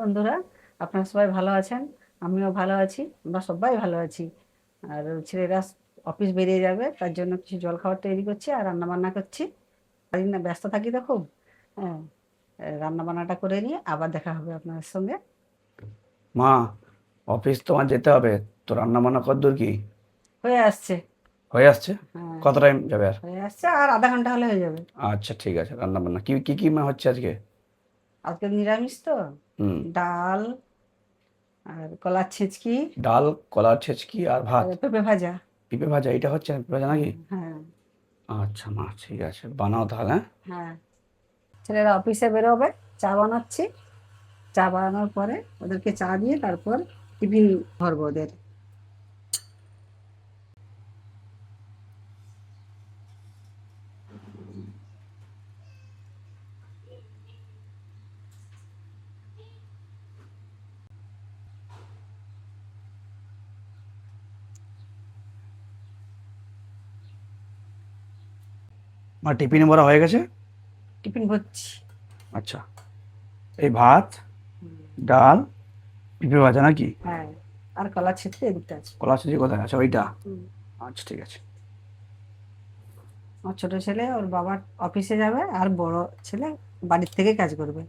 বন্ধুরা আপনারা সবাই ভালো আছেন? আমিও ভালো আছি আমরা সবাই ভালো আছি। আর ছেলেরা অফিস বেরিয়ে যাবে তার জন্য কিছু জলখাবার তৈরি করছি আর রান্না বান্না করছি। সারাদিন ব্যস্ত থাকি তো খুব। হ্যাঁ রান্না বান্নাটা করে নিয়ে আবার দেখা হবে আপনার সঙ্গে। মা অফিস তোমার যেতে হবে তো রান্না বান্না কতদূর কি? হয়ে আসছে। হয়ে আসছে? হ্যাঁ। কত টাইম যাবে আর? হয়ে আসছে আর আধা ঘণ্টা হলে হয়ে যাবে। আচ্ছা ঠিক আছে রান্না বান্না কি কি কি মা হচ্ছে আজকে? আজকে নিরামিষ তো। ডাল আর কলার ছেঁচকি। ডাল কলার ছেঁচকি আর ভাত। পেঁপে ভাজা। পেঁপে ভাজা এটা হচ্ছে পেঁপে ভাজা নাকি? হ্যাঁ। আচ্ছা মা ঠিক আছে বানাও তাহলে হ্যাঁ? হ্যাঁ। ছেলেরা অফিসে বেরোবে চা বানাচ্ছি। চা বানানোর পরে ওদেরকে চা দিয়ে তারপর টিফিন ভরবো ওদের। মা টিফিন ভরা হয়ে গেছে? টিফিন ভরছি আচ্ছা। এই ভাত ডাল পিঁপে ভাজা নাকি? হ্যাঁ আর কলা ছেঁচকি এদিকটা আছে। কলা ছেঁচি কোথায়? আছে ওইটা। আচ্ছা ঠিক আছে। আমার ছোট ছেলে ওর বাবার অফিসে যাবে আর বড় ছেলে বাড়ির থেকে কাজ করবে।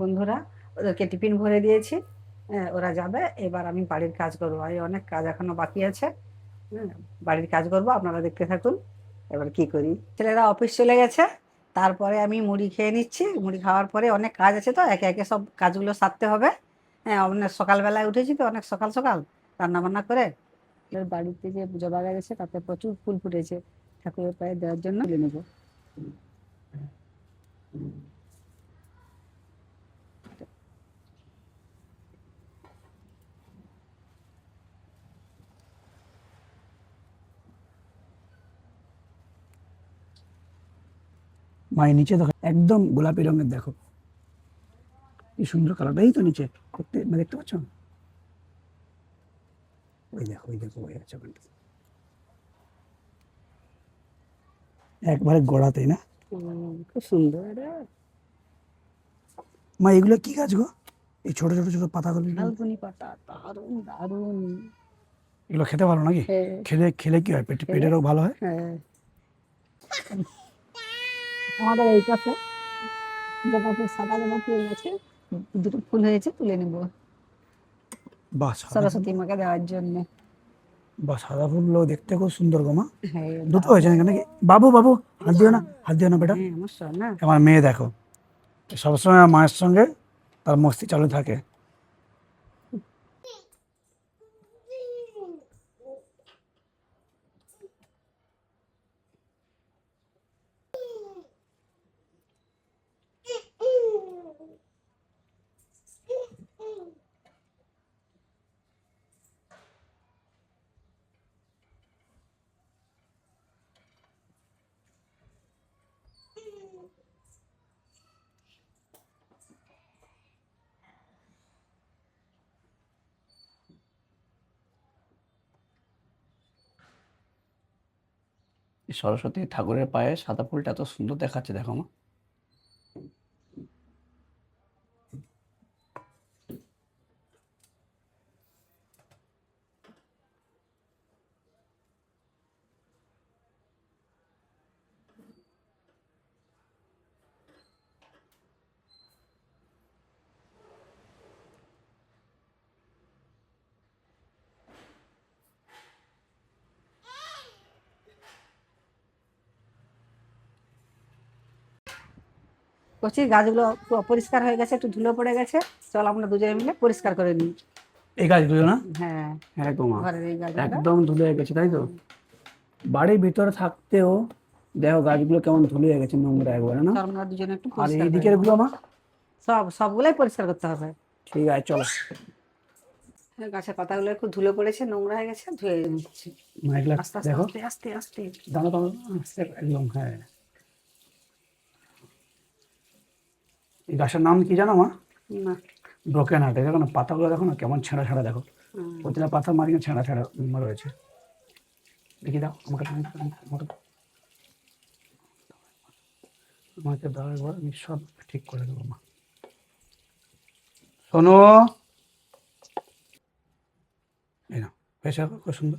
বন্ধুরা ওদেরকে টিফিন ভরে দিয়েছি। হ্যাঁ, ওরা যাবে। এবার আমি বাড়ির কাজ করব। এই অনেক কাজ এখনও বাকি আছে। হ্যাঁ, বাড়ির কাজ করব। আপনারা দেখতে থাকুন। এবার কি করি? ছেলেরা অফিস চলে গেছে। তারপরে আমি মুড়ি খেয়ে নিচ্ছি। মুড়ি খাওয়ার পরে অনেক কাজ আছে তো একে একে সব কাজগুলো সারতে হবে। হ্যাঁ অনেক সকালবেলায় উঠেছি তো অনেক সকাল সকাল রান্না বান্না করে বাড়িতে যে জবা গাছ আছে তাতে প্রচুর ফুল ফুটেছে। ঠাকুরের পায়ে দেওয়ার জন্য। নেব। মা এই নিচে দেখো একদম গোলাপি রঙের দেখো। কি সুন্দর কালারটা এই তো নিচে দেখতে মানে দেখতে পাচ্ছ? ওই দেখো ওই দেখো ওই আছে ওখানটা একবারে গোড়াতেই না? খুব সুন্দর মা এগুলো কি গাছ গো? এই ছোট ছোট ছোট পাতাগুলো শালকুনি পাতা দারুণ দারুণ এগুলো খেতে ভালো নাকি? হ্যাঁ। খেলে খেলে কি হয়? পেটে পেটেরও ভালো হয়? হ্যাঁ। আমাদের এই পাশে পাশে সাদা জবা ফুল আছে দুটো ফুল হয়েছে তুলে নেব। বাহ সরস্বতী মাকে দেওয়ার জন্য। বাহ সাদা ফুলগুলো দেখতে খুব সুন্দর গো মা। হ্যাঁ দুটো হয়েছে নাকি? নাকি? বাবু বাবু হাত দিও না হাত দিও না বেটা। হ্যাঁ আমার মেয়ে দেখো। সবসময় মায়ের সঙ্গে তার মস্তি চালু থাকে। সরস্বতী ঠাকুরের পায়ে সাদা ফুলটা এত সুন্দর দেখাচ্ছে দেখো মা। করছি গাছগুলো অপরিষ্কার হয়ে গেছে একটু ধুলো পড়ে গেছে। চল আমরা দুজনে মিলে পরিষ্কার করে নিই। এই গাছগুলো না? হ্যাঁ। একদম একদম ধুলে হয়ে গেছে তাই তো? বাড়ির ভিতরে থাকতেও দেখো গাছগুলো কেমন ধুলে হয়ে গেছে নোংরা একবারে না? আমরা দুজনে একটু আর পরিষ্কার এই করে দিকেরগুলো মা? সব সবগুলাই পরিষ্কার করতে হবে। ঠিক আছে চলো। হ্যাঁ, গাছের পাতাগুলো একটু ধুলো পড়েছে নোংরা হয়ে গেছে ধুয়ে নিচ্ছি। আস্তে আস্তে আস্তে আস্তে দাঁড়া দাঁড়া আস্তে একদম হ্যাঁ। এই গাছের নাম কি জানো মা? না ব্রোকেন হার্ট দেখো না পাতাগুলো দেখো না কেমন ছেঁড়া ছেঁড়া দেখো। প্রতিটা পাতা মারিয়ে ছেঁড়া ছেঁড়া রয়েছে। দেখি দাও আমাকে আমাকে। আমাকে দাও। একবার আমি সব ঠিক করে দেবো মা। শোনো এই না হয়েছে খুব সুন্দর।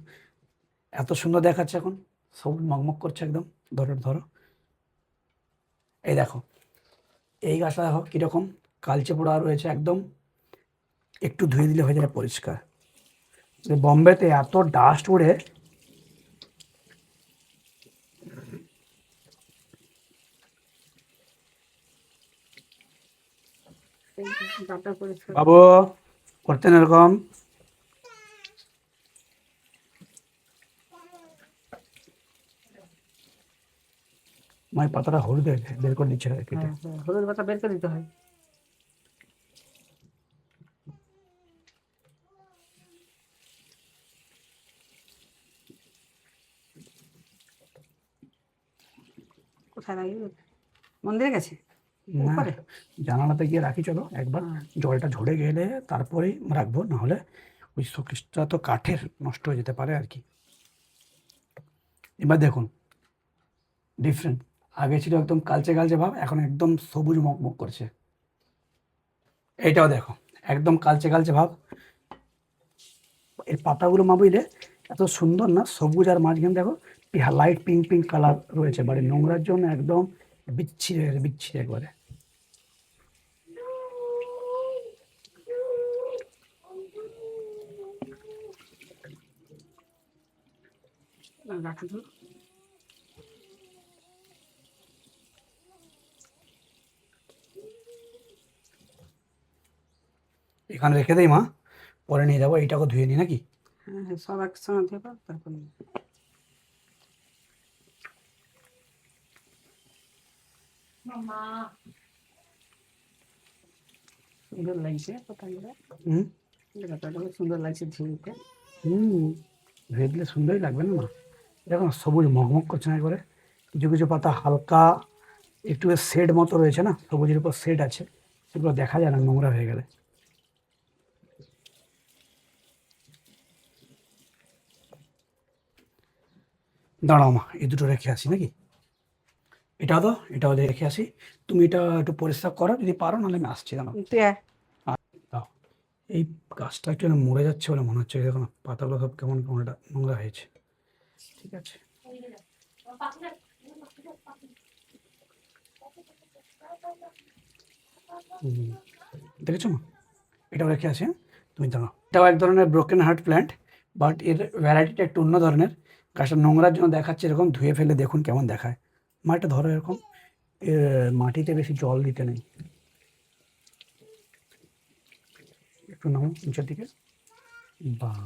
এত সুন্দর দেখাচ্ছে এখন সবুজ মগমগ করছে একদম ধরো ধরো। এই দেখো এই গাছটা দেখো কীরকম কালচে পোড়া রয়েছে একদম। একটু ধুয়ে দিলে হয়ে যাবে পরিষ্কার। বম্বেতে এত ডাস্ট উড়ে বাবু করতেন এরকম। মায়ের পাতাটা হলুদ হয়ে বের করে দিচ্ছে কেটে হলুদ পাতা বের করে দিতে হয়। কোথায় লাগিয়ে মন্দিরে গেছে? জানালাতে গিয়ে রাখি চলো একবার। হ্যাঁ। জলটা ঝরে গেলে তারপরেই রাখব নাহলে ওই শোকেসটা তো কাঠের নষ্ট হয়ে যেতে পারে আর কি। এবার দেখুন ডিফারেন্ট আগে ছিল একদম কালচে কালচে ভাব, এখন একদম সবুজ মকমক করছে। এটাও দেখো, একদম কালচে কালচে ভাব। এর পাতাগুলো মা বুঝলে এত সুন্দর না, সবুজ আর মাঝখানে দেখো লাইট পিঙ্ক পিঙ্ক কালার রয়েছে বাড়ি নোংরার জন্য একদম বিচ্ছিরি বিচ্ছিরি একবারে। রাখা এখানে রেখে দেই মা পরে নিয়ে যাব এইটাকে ধুয়ে নিই নাকি? হ্যাঁ হ্যাঁ সব একসঙ্গে দেবো তারপর সুন্দর লাগছে পাতাগুলো হুম? সুন্দর লাগছে ঝিলতে হুম ধুয়ে দিলে সুন্দরই লাগবে না মা? দেখো সবুজ মগমগ করছে না করে কিছু কিছু পাতা হালকা একটু শেড মতো রয়েছে না? সবুজের উপর শেড আছে। সেগুলো দেখা যায় না নোংরা হয়ে গেলে। দাঁড়াও মা এই দুটো রেখে আসি নাকি? এটাও তো এটাও রেখে আসি। তুমি এটা একটু পরিষ্কার করো যদি পারো নাহলে আমি আসছি দাঁড়াও দাও। এই গাছটা একটু মরে যাচ্ছে বলে মনে হচ্ছে দেখো না পাতাগুলো সব কেমন কেমন এটা নোংরা হয়েছে। ঠিক আছে। দেখেছ মা? এটাও রেখে আসি হ্যাঁ? তুমি দাঁড়াও। এটাও এক ধরনের ব্রোকেন হার্ট প্ল্যান্ট বাট এর ভ্যারাইটিটা একটু অন্য ধরনের। গাছটা নোংরার জন্য দেখাচ্ছে, এরকম ধুয়ে ফেলে দেখুন কেমন দেখায়। মা এটা ধরো এরকম মাটিতে বেশি জল দিতে নেই। একটু নামো নিচের দিকে। বাস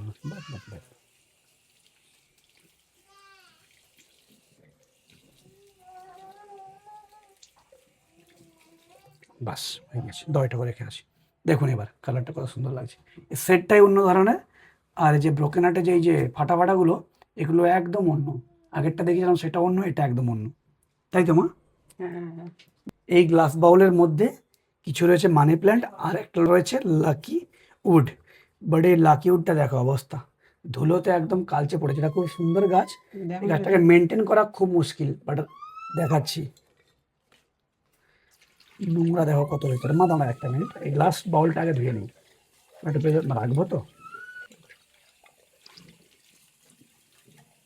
বাস, হয়ে গেছে। দয়টা করে রেখে আসি। দেখুন এবার, কালারটা কত সুন্দর লাগছে। সেটটাই অন্য ধরনের, আর যে ব্রোকেন আর্টে যে, এই যে ফাটা ফাটাগুলো এগুলো একদম অন্য। আগেরটা দেখেছিলাম সেটা অন্য এটা একদম অন্য। তাই তো মা? হ্যাঁ। এই গ্লাস বাউলের মধ্যে কিছু রয়েছে মানি প্ল্যান্ট আর একটা রয়েছে লাকি উড বাট এই লাকি উডটা দেখো অবস্থা। ধুলোতে একদম কালচে পড়েছে। এটা খুব সুন্দর গাছ। এই গাছটাকে মেনটেন করা খুব মুশকিল বাট দেখাচ্ছি। নোংরা দেখো কত হয়েছে মা দাঁড়া একটা মিনিট এই গ্লাস বাউলটা আগে ধুয়ে নিই। একটু রাখব তো?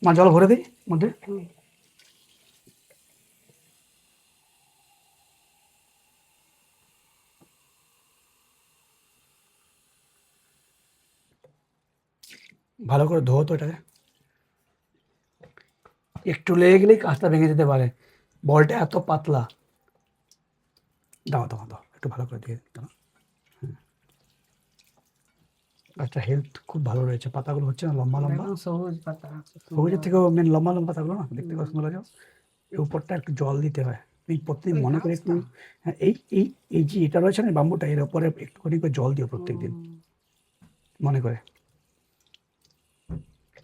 মা জল ভরে দিই, মধ্যে। ভালো করে ধোও তো এটাকে। একটু লেগে গেলেই কাঁচটা ভেঙে যেতে পারে। বলটা এত পাতলা। দাও দাও দাও, একটু ভালো করে দিয়ে হুম। গাছটা হেলথ খুব ভালো রয়েছে। পাতাগুলো হচ্ছে না লম্বা লম্বা? সবুজ পাতা। সবুজের থেকেও মেন লম্বা লম্বা পাতাগুলো না? দেখতে কত সুন্দর লাগে। এই উপরটা একটু জল দিতে হয়। এই প্রত্যেকদিন মনে করে একটু হ্যাঁ এই এই এই যে এটা রয়েছে না বাম্বুটা এর উপরে একটুখানি করে জল দিও প্রত্যেকদিন। মনে করে।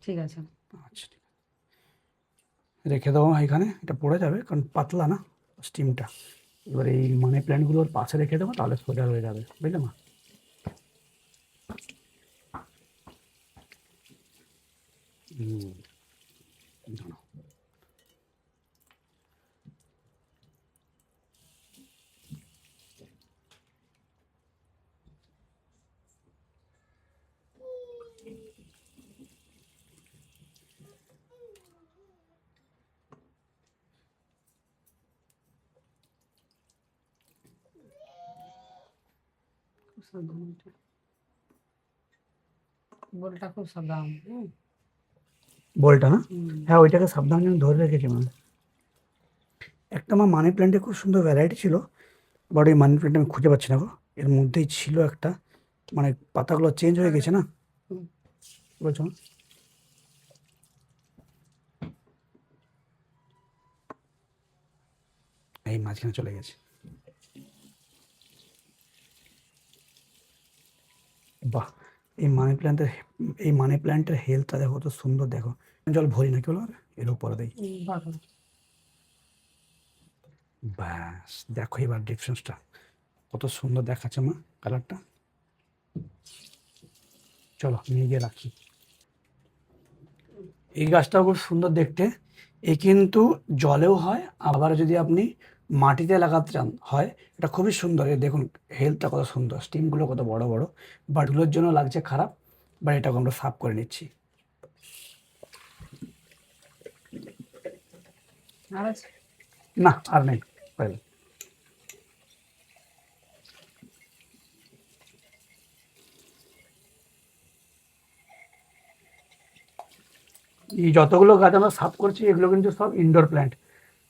ঠিক আছে। আচ্ছা ঠিক রেখে দেবো এখানে। এটা পড়ে যাবে কারণ পাতলা না স্টিমটা এবার এই মানি প্ল্যান্টগুলোর পাশে রেখে দেবো তাহলে সোজা হয়ে যাবে। বুঝলে মা? হুম দাঁড়াও। খুব সাবধান এটা। বলটা খুব সাবধান হুম, বলটা না হ্যাঁ ওইটাকে সাবধান জন্য ধরে রেখেছি মানে একটা আমার মানি প্ল্যান্টে খুব সুন্দর ভ্যারাইটি ছিল বাট ওই মানি প্ল্যান্ট আমি খুঁজে পাচ্ছি না গো। এর মধ্যেই ছিল একটা মানে পাতাগুলো চেঞ্জ হয়ে গেছে না। বলছো এই মাঝখানে চলে গেছে বাহ এই মানি প্ল্যান্টের এই মানি প্ল্যান্টের হেলথটা দেখো কত সুন্দর দেখো। জল ভরি না কি বলো? এর উপরে দেই বাবা। ব্যাস দেখো এবার ডিফারেন্সটা কত সুন্দর দেখাচ্ছে মা কালারটা চলো নিয়ে গিয়ে রাখি। এই গাছটাও খুব সুন্দর দেখতে। এ কিন্তু জলেও হয় আবার যদি আপনি মাটিতে লাগাতে চান হয় এটা খুবই সুন্দর। দেখুন হেলথটা কত সুন্দর স্টিমগুলো কত বড় বড় বাটগুলোর জন্য লাগছে খারাপ বাট এটাকে আমরা সাফ করে নিচ্ছি। না আর নেই এই যতগুলো গাছ আমরা সাফ করছি এগুলো কিন্তু সব ইনডোর প্ল্যান্ট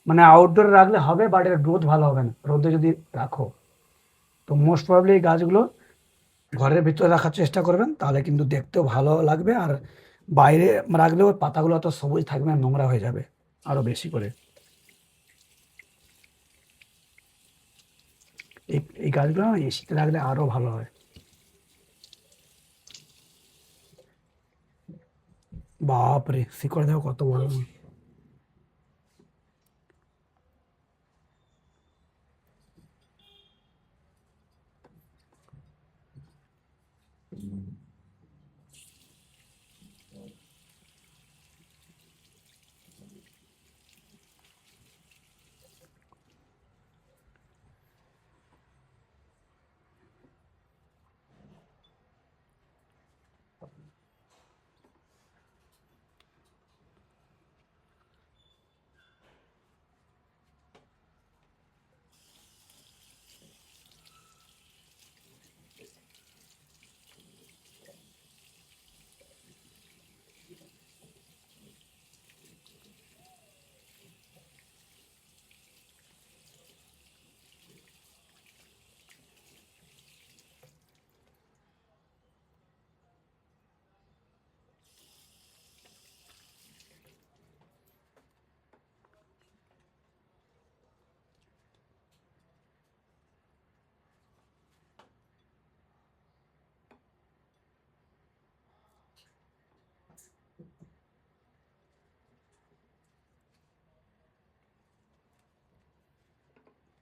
মানে আউটডোরে রাখলে হবে বাট এর গ্রোথ ভালো হবে না। রোদে যদি রাখো, তো মোস্ট প্রবলি এই গাছগুলো ঘরের ভিতরে রাখার চেষ্টা করবেন, তাহলে কিন্তু দেখতেও ভালো লাগবে। আর বাইরে রাখলেও পাতাগুলো অত সবুজ থাকবে না, নোংরা হয়ে যাবে আরও বেশি করে। এই এই গাছগুলো না এসিতে রাখলে আরও ভালো হয়। বাপরে, শিকড় দেখো কত বড়।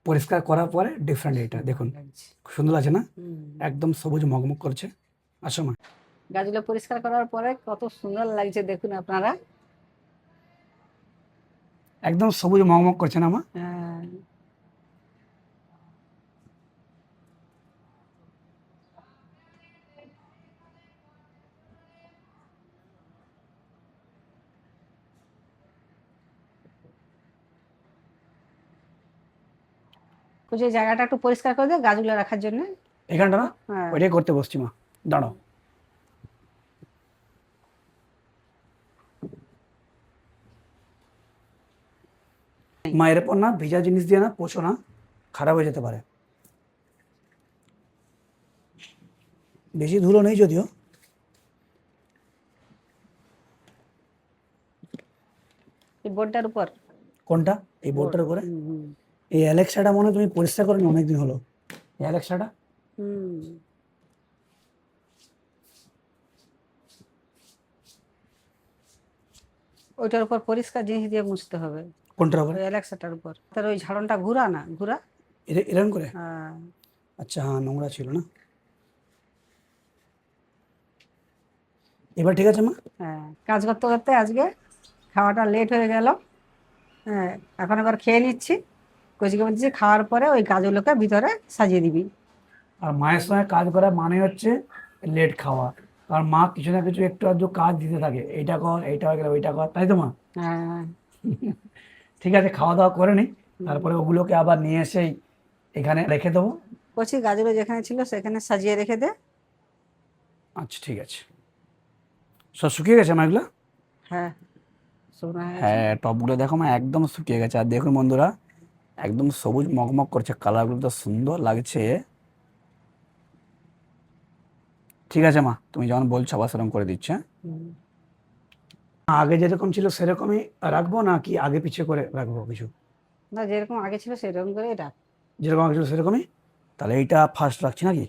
পরিষ্কার করার পরে ডিফারেন্ট এটা। দেখুন সুন্দর লাগছে না? একদম সবুজ মগমগ করছে। আসো মা। গাছগুলো পরিষ্কার করার পরে কত সুন্দর লাগছে দেখুন আপনারা। একদম সবুজ মগমগ করছে না মা? হ্যাঁ। বলছি, এই জায়গাটা একটু পরিষ্কার করে দে গাছগুলো রাখার জন্য। এখানটা না? হ্যাঁ। ওইটাই করতে বসছি মা। দাঁড়াও। মা এরপর না ভিজা জিনিস দিয়ে না পোছো না খারাপ হয়ে যেতে পারে। বেশি ধুলো নেই যদিও। এই বোর্ডটার উপর? কোনটা? এই বোর্ডটার উপরে? এই অ্যালেক্সাটা মনে হয় তুমি পরিষ্কার করেনি অনেকদিন হলো। এই অ্যালেক্সাটা? হুম। ওইটার উপর পরিষ্কার জিনিস দিয়ে মুছতে হবে। কোনটার উপরে? অ্যালেক্সাটার উপর। তার ওই ঝাড়নটা ঘুরা না ঘুরা? এর- এরকম করে? হ্যাঁ। আচ্ছা হ্যাঁ নোংরা ছিল না। এবার ঠিক আছে মা? হ্যাঁ কাজ করতে করতে আজকে খাওয়াটা লেট হয়ে গেল। হ্যাঁ এখন এবার খেয়ে নিচ্ছি। কচিকে বলছি খাওয়ার পরে ওই কাজগুলোকে ভিতরে সাজিয়ে দিবি। আর মায়ের সঙ্গে কাজ করা মানে হচ্ছে লেট খাওয়া। কারণ মা কিছু না কিছু একটু আধটু কাজ দিতে থাকে। এইটা কর এইটা হয়ে গেলে ওইটা কর তাই তো মা? হ্যাঁ। ঠিক আছে খাওয়া দাওয়া করে নিই তারপরে ওগুলোকে আবার নিয়ে এসেই এখানে রেখে দেবো। কচি গাছগুলো যেখানে ছিল সেখানে সাজিয়ে রেখে দে। আচ্ছা ঠিক আছে। সব শুকিয়ে গেছে মা এগুলো? হ্যাঁ। হয়ে। হ্যাঁ টপগুলো দেখো মা একদম শুকিয়ে গেছে। আর দেখুন বন্ধুরা একদম সবুজ মগমগ করছে কালারগুলো তো সুন্দর লাগছে। ঠিক আছে মা তুমি যখন বলছো আবার সেরকম করে দিচ্ছে হ্যাঁ? আগে যেরকম ছিল সেরকমই রাখব না কি আগে পিছিয়ে করে রাখব কিছু? না যেরকম আগে ছিল সেরকম করে রাখ। যেরকম আগে ছিল সেরকমই? তাহলে এইটা ফার্স্ট রাখছি নাকি?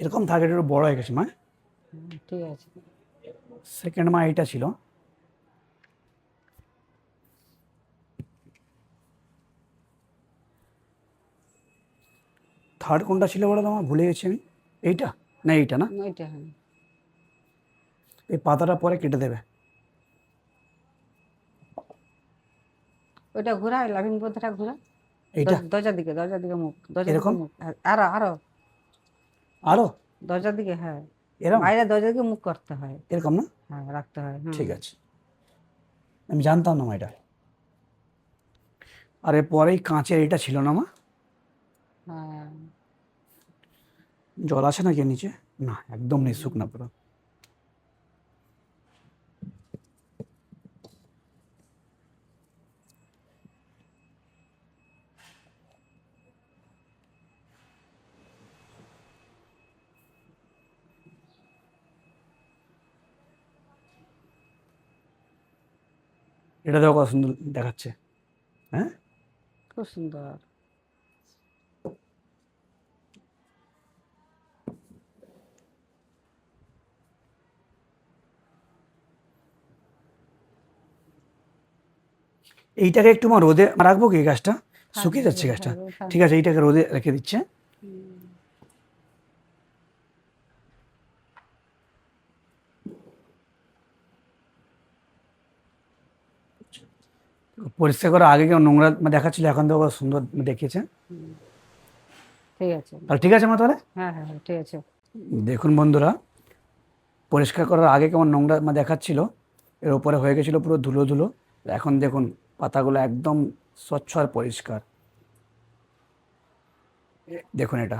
এরকম থাকে একটু বড় হয়ে গেছে মা হুম, ঠিক আছে। সেকেন্ড মা এইটা ছিল। থার্ড কোনটা ছিল বলো তো আমার? ভুলে গেছি আমি। এইটা? না এইটা না? হ্যাঁ। এই পাতাটা পরে কেটে দেবে। ওইটা ঘোরা ওই লাভিং পথটা ঘোরা। এইটা? দরজার দিকে দরজার দিকে মুখ দরজার এরকম? মুখ। আর- আরও আরও। আরও? দরজার দিকে হ্যাঁ। এরকম বাইরে দরজাকে মুখ করতে হয়। এরকম না? হ্যাঁ রাখতে হয় ঠিক আছে। আমি জানতাম না এটা। আর এরপরেই কাঁচের এটা ছিল না মা? হ্যাঁ। জল আছে নাকি নিচে? না একদম নেই শুকনা পুরো। এটা দেখো কত সুন্দর দেখাচ্ছে। হ্যাঁ? খুব সুন্দর। এইটাকে একটু মা রোদে রাখব কি গাছটা? শুকিয়ে যাচ্ছে হ্যাঁ, গাছটা। হ্যাঁ, হ্যাঁ। ঠিক আছে এইটাকে রোদে রেখে দিচ্ছে হুম। পরিষ্কার করা আগে কেমন নোংরা দেখাচ্ছিল এখন তো কত সুন্দর দেখিয়েছে। ঠিক আছে। তাহলে ঠিক আছে মা তাহলে? হ্যাঁ হ্যাঁ হ্যাঁ, ঠিক আছে। দেখুন বন্ধুরা পরিষ্কার করার আগে কেমন নোংরা মা দেখাচ্ছিল এর উপরে হয়ে গেছিল পুরো ধুলো ধুলো। এখন দেখুন পাতাগুলো একদম স্বচ্ছ আর পরিষ্কার। দেখুন এটা।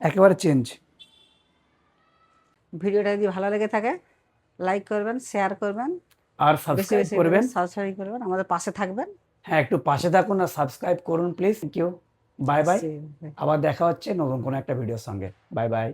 একেবারে চেঞ্জ ভিডিওটা যদি ভালো লেগে থাকে লাইক করবেন শেয়ার করবেন। আর সাবস্ক্রাইব করবেন। সাবস্ক্রাইব করবেন। আমাদের পাশে থাকবেন। হ্যাঁ একটু পাশে থাকুন আর সাবস্ক্রাইব করুন প্লিজ কিউ ইউ বাই বাই আবার দেখা হচ্ছে নতুন কোনো একটা ভিডিওর সঙ্গে। Bye bye